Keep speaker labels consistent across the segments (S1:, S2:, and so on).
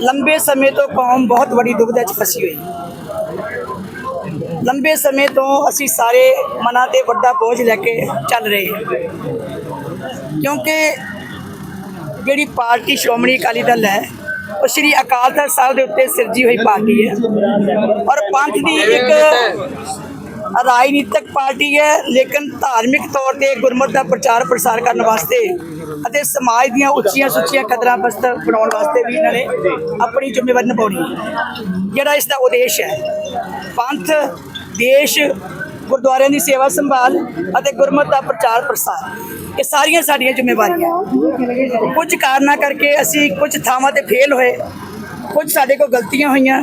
S1: ਲੰਬੇ ਸਮੇਂ ਤੋਂ ਕੌਮ ਬਹੁਤ ਵੱਡੀ ਦੁਬਿਧਾ 'ਚ ਫਸੀ ਹੋਈ। ਲੰਬੇ ਸਮੇਂ ਤੋਂ ਅਸੀਂ ਸਾਰੇ ਮਨਾਂ ਤੇ ਵੱਡਾ ਬੋਝ ਲੈ ਕੇ ਚੱਲ ਰਹੇ ਹਾਂ। ਕਿਉਂਕਿ ਜਿਹੜੀ ਪਾਰਟੀ ਸ਼੍ਰੋਮਣੀ ਅਕਾਲੀ ਦਲ ਹੈ, ਉਹ ਸ਼੍ਰੀ ਅਕਾਲ ਤਖਤ ਸਾਹਿਬ ਦੇ ਉੱਤੇ ਸਿਰਜੀ ਹੋਈ ਪਾਰਟੀ ਹੈ। ਔਰ ਪੰਥ ਦੀ ਇੱਕ ਰਾਜਨੀਤਿਕ ਪਾਰਟੀ ਹੈ, ਲੇਕਿਨ ਧਾਰਮਿਕ ਤੌਰ ਤੇ ਗੁਰਮਤ ਦਾ ਪ੍ਰਚਾਰ ਪ੍ਰਸਾਰ ਕਰਨ ਵਾਸਤੇ ਅਤੇ ਸਮਾਜ ਦੀਆਂ ਉੱਚੀਆਂ ਸੁੱਚੀਆਂ ਕਦਰਾਂ ਬਸਤਰ ਬਣਾਉਣ ਵਾਸਤੇ ਵੀ ਇਹਨਾਂ ਨੇ ਆਪਣੀ ਜ਼ਿੰਮੇਵਾਰੀ ਨਿਭਾਉਣੀ ਹੈ। ਜਿਹੜਾ ਇਸ ਦਾ ਉਦੇਸ਼ ਹੈ, ਪੰਥ, ਦੇਸ਼, ਗੁਰਦੁਆਰਿਆਂ ਦੀ ਸੇਵਾ ਸੰਭਾਲ ਅਤੇ ਗੁਰਮਤ ਦਾ ਪ੍ਰਚਾਰ ਪ੍ਰਸਾਰ, ਇਹ ਸਾਰੀਆਂ ਸਾਡੀਆਂ ਜ਼ਿੰਮੇਵਾਰੀਆਂ। ਕੁਝ ਕਾਰਨਾਂ ਕਰਕੇ ਅਸੀਂ ਕੁਝ ਥਾਵਾਂ ਤੇ ਫੇਲ ਹੋਏ, ਕੁਝ ਸਾਡੇ ਕੋਲ ਗਲਤੀਆਂ ਹੋਈਆਂ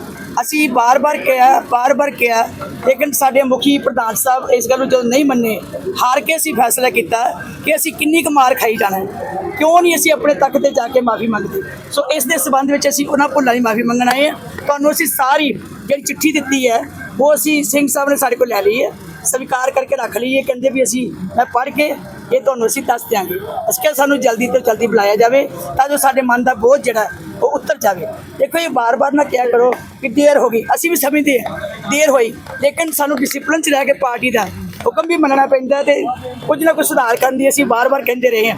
S1: ਅਸੀਂ ਬਾਰ-ਬਾਰ ਕਿਹਾ ਬਾਰ-ਬਾਰ ਕਿਹਾ, ਲੇਕਿਨ ਸਾਡੇ ਮੁਖੀ ਪ੍ਰਧਾਨ ਸਾਹਿਬ ਇਸ ਗੱਲ ਨੂੰ ਜਦੋਂ ਨਹੀਂ ਮੰਨੇ, ਹਾਰ ਕੇ ਅਸੀਂ ਫੈਸਲਾ ਕੀਤਾ ਕਿ ਅਸੀਂ ਕਿੰਨੀ ਕੁ ਮਾਰ ਖਾਈ ਜਾਣਾ ਕਿਉਂ ਨਹੀਂ ਅਸੀਂ ਆਪਣੇ ਤੱਕ ਤੇ ਜਾ ਕੇ ਮਾਫੀ ਮੰਗਦੇ? ਸੋ ਇਸ ਦੇ ਸਬੰਧ ਵਿੱਚ ਅਸੀਂ ਉਹਨਾਂ ਭੁੱਲਾਂ ਦੀ ਮਾਫੀ ਮੰਗਣ ਆਏ ਹਾਂ। ਤੁਹਾਨੂੰ ਅਸੀਂ ਸਾਰੀ ਜਿਹੜੀ ਚਿੱਠੀ ਦਿੱਤੀ ਹੈ, ਉਹ ਅਸੀਂ ਸਿੰਘ ਸਾਹਿਬ ਨੇ ਸਾਡੇ ਕੋਲ ਲੈ ਲਈ ਹੈ। ਸਵੀਕਾਰ ਕਰਕੇ ਰੱਖ ਲਈ ਹੈ ਕਹਿੰਦੇ ਵੀ ਅਸੀਂ, ਮੈਂ ਪੜ੍ਹ ਕੇ ਇਹ ਤੁਹਾਨੂੰ ਅਸੀਂ ਦੱਸ ਦਿਆਂਗੇ। ਅਸੀਂ ਕਿਹਾ ਸਾਨੂੰ ਜਲਦੀ ਤੋਂ ਜਲਦੀ ਬੁਲਾਇਆ ਜਾਵੇ ਤਾਂ ਜੋ ਸਾਡੇ ਮਨ ਦਾ ਬੋਝ ਜਿਹੜਾ ਹੈ, ਉਹ ਉਤਰ ਜਾਵੇ। ਦੇਖੋ ਇਹ ਬਾਰ-ਬਾਰ ਨਾ ਕਿਹਾ ਕਰੋ ਕਿ ਦੇਰ ਹੋ ਗਈ। ਅਸੀਂ ਵੀ ਸਮਝਦੇ ਹਾਂ ਦੇਰ ਹੋਈ। ਲੇਕਿਨ ਸਾਨੂੰ ਡਿਸਪਲਿਨ ਚ ਰਹਿ ਕੇ ਪਾਰਟੀ ਦਾ ਹੁਕਮ ਵੀ ਮੰਨਣਾ ਪੈਂਦਾ ਤੇ ਕੁਝ ਨਾ ਕੁਝ ਸੁਧਾਰ ਕਰਨ ਦੀ ਅਸੀਂ ਬਾਰ-ਬਾਰ ਕਹਿੰਦੇ ਰਹੇ ਹਾਂ।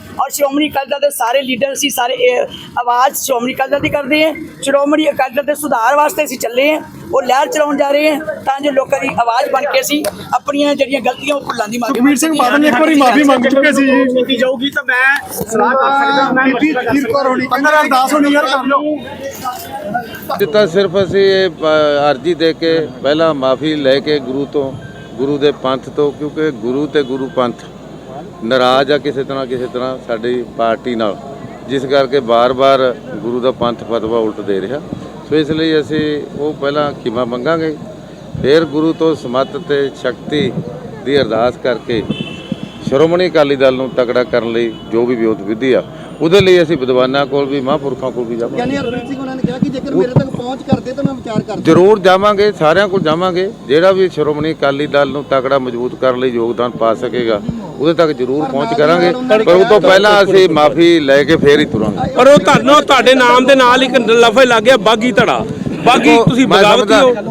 S1: ਔਰ ਸ਼੍ਰੋਮਣੀ ਅਕਾਲੀ ਦਲ ਦੇ ਸਾਰੇ ਲੀਡਰ ਅਸੀਂ ਸਾਰੇ ਆਵਾਜ਼ ਸ਼੍ਰੋਮਣੀ ਅਕਾਲੀ ਦਲ ਦੀ ਕਰਦੇ ਹਾਂ। ਸ਼੍ਰੋਮਣੀ ਅਕਾਲੀ ਦਲ ਦੇ ਸੁਧਾਰ ਵਾਸਤੇ ਅਸੀਂ ਚੱਲੇ ਹਾਂ। ਉਹ ਲਹਿਰ ਚਲਾਉਣ ਜਾ ਰਹੇ ਹਾਂ ਤਾਂ ਜੋ ਲੋਕਾਂ ਦੀ ਆਵਾਜ਼ ਬਣ ਕੇ ਅਸੀਂ ਆਪਣੀਆਂ ਜਿਹੜੀਆਂ ਗਲਤੀਆਂ ਉਹ ਭੁੱਲਾਂ ਦੀ ਮਾਫੀ
S2: ਸੁਖਬੀਰ ਸਿੰਘ ਬਾਦਲ ਨੇ ਇੱਕ ਵਾਰੀ ਮਾਫੀ ਮੰਗ ਚੁੱਕੇ ਸੀ ਜੀ।
S3: ਕੀਤੀ ਜਾਊਗੀ ਤਾਂ ਮੈਂ ਸਲਾਹ ਕਰ ਸਕਦਾ ਮੈਂ ਬੀਬੀ ਕਿਰਕਰ ਹੋਣੀ
S2: ਪੰਦਰਾਂ ਅਰਦਾਸ ਹੋਣੀ ਯਾਰ ਕਰ ਲਓ।
S4: ਅੱਜ ਤਾਂ ਸਿਰਫ ਅਸੀਂ ਇਹ ਅਰਜੀ ਦੇ ਕੇ ਪਹਿਲਾਂ ਮਾਫੀ ਲੈ ਕੇ ਗੁਰੂ ਤੋਂ ਗੁਰੂ ਦੇ ਪੰਥ ਤੋਂ ਕਿਉਂਕਿ ਗੁਰੂ ਤੇ ਗੁਰੂ ਪੰਥ। ਨਾਰਾਜ਼ ਆ ਕਿਸੇ ਤਰ੍ਹਾਂ ਕਿਸੇ ਤਰ੍ਹਾਂ ਸਾਡੀ ਪਾਰਟੀ ਨਾਲ, ਜਿਸ ਕਰਕੇ ਬਾਰ-ਬਾਰ ਗੁਰੂ ਦਾ ਪੰਥ ਫਤਵਾ ਉਲਟ ਦੇ ਰਿਹਾ। ਸੋ ਇਸ ਲਈ ਅਸੀਂ ਉਹ ਪਹਿਲਾਂ ਖਿਮਾ ਮੰਗਾਂਗੇ, ਫਿਰ ਗੁਰੂ ਤੋਂ ਸਮੱਤ ਤੇ ਸ਼ਕਤੀ ਦੀ ਅਰਦਾਸ ਕਰਕੇ ਸ਼੍ਰੋਮਣੀ ਅਕਾਲੀ ਦਲ ਨੂੰ ਤਕੜਾ ਕਰਨ ਲਈ ਜੋ ਵੀ ਵਿਉਂਤ ਵਿਧੀ ਆ ਉਹਦੇ ਲਈ ਅਸੀਂ ਵਿਦਵਾਨਾਂ ਕੋਲ ਵੀ ਮਹਾਂਪੁਰਖਾਂ ਕੋਲ ਵੀ ਜਾਵਾਂਗੇ।
S5: ਯਾਨੀ ਹਰਪ੍ਰੀਤ ਸਿੰਘ ਉਹਨਾਂ ਨੇ ਕਿਹਾ ਕਿ ਜੇਕਰ ਮੇਰੇ ਤੱਕ ਪਹੁੰਚ ਕਰਦੇ ਤਾਂ ਮੈਂ ਵਿਚਾਰ ਕਰਦਾ।
S4: ਜ਼ਰੂਰ ਜਾਵਾਂਗੇ ਸਾਰਿਆਂ ਕੋਲ ਜਾਵਾਂਗੇ। ਜਿਹੜਾ ਵੀ ਸ਼੍ਰੋਮਣੀ ਅਕਾਲੀ ਦਲ ਨੂੰ ਤਕੜਾ ਮਜ਼ਬੂਤ ਕਰਨ ਲਈ ਯੋਗਦਾਨ ਪਾ ਸਕੇਗਾ ਉਹਦੇ ਤੱਕ ਜ਼ਰੂਰ ਪਹੁੰਚ ਕਰਾਂਗੇ। ਪਰ ਉਹ ਤੋਂ ਪਹਿਲਾਂ ਅਸੀਂ ਮਾਫੀ ਲੈ ਕੇ ਫੇਰ ਹੀ ਤੁਰਾਂਗੇ।
S6: ਪਰ ਉਹ ਤੁਹਾਨੂੰ ਤੁਹਾਡੇ ਨਾਮ ਦੇ ਨਾਲ ਇੱਕ ਲਫ਼ਜ਼ ਲੱਗ ਗਿਆ ਬਾਗੀ ਧੜਾ। ਬਾਗੀ ਤੁਸੀਂ ਬਗਾਵਤੀ ਹੋ।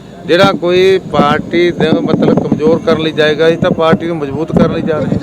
S4: ਜਿਹੜਾ ਕੋਈ ਪਾਰਟੀ ਦੇ ਮਤਲਬ ਕਮਜ਼ੋਰ ਕਰਨ ਲਈ ਜਾਏਗਾ ਅਸੀਂ ਤਾਂ ਪਾਰਟੀ ਨੂੰ ਮਜ਼ਬੂਤ ਕਰਨ ਲਈ ਜਾ ਰਹੇ